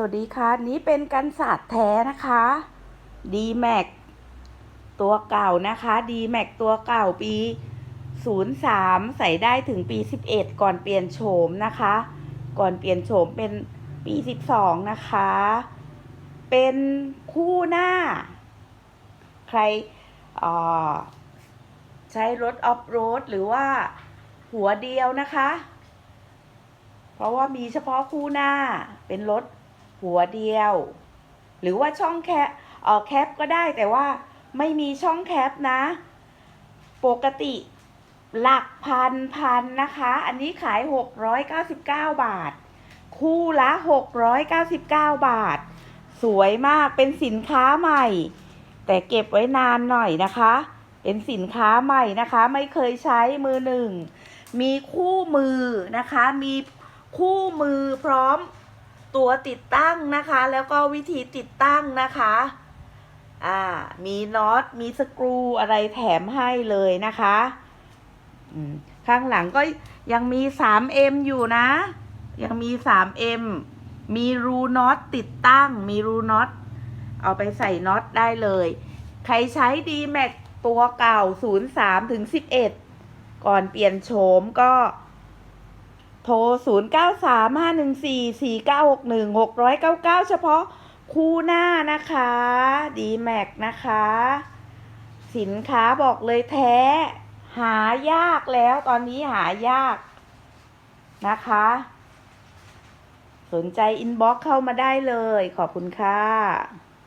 สวัสดีค่ะนี้เป็นกันศาสตร์แท้นะคะ d m a x ตัวเก่านะคะ d m a x ตัวเก่าปี 03 ใส่ได้ถึงปี 11 ก่อนเปลี่ยนโฉมนะคะ ก่อนเปลี่ยนโฉมเป็นปี 12 นะคะ เป็นคู่หน้า ใครใช้รถออฟโรดหรือว่าหัวเดียวนะคะ เพราะว่ามีเฉพาะคู่หน้าเป็นรถ หัวเดียว หรือว่าช่องแคปเออแคปก็ได้แต่ว่าไม่มีช่องแคปนะ ปกติหลักพันพันนะคะ อันนี้ขาย 699 บาท คู่ละ 699 บาท สวยมากเป็นสินค้าใหม่ แต่เก็บไว้นานหน่อยนะคะ เป็นสินค้าใหม่นะคะ ไม่เคยใช้มือหนึ่ง มีคู่มือนะคะ มีคู่มือพร้อม ตัวติดตั้งนะคะ แล้วก็วิธีติดตั้งนะคะอ่ามีน็อตมีสกรูอะไรแถมให้เลยนะคะข้างหลังก็ยังมี 3M อยู่นะ ยังมี 3M มีรูน็อตติดตั้ง มีรูน็อต เอาไปใส่น็อตได้เลย ใครใช้ d m a x ตัวเก่า 03ถึง11 ก่อนเปลี่ยนโฉมก็ โทร 0 9 3 5 1 4 4 9 6 1 6 9 9 เฉพาะคู่หน้านะคะ d m a x นะคะ สินค้าบอกเลยแท้ หายากแล้วตอนนี้หายากนะคะ สนใจอินบ็อกเข้ามาได้เลย ขอบคุณค่ะ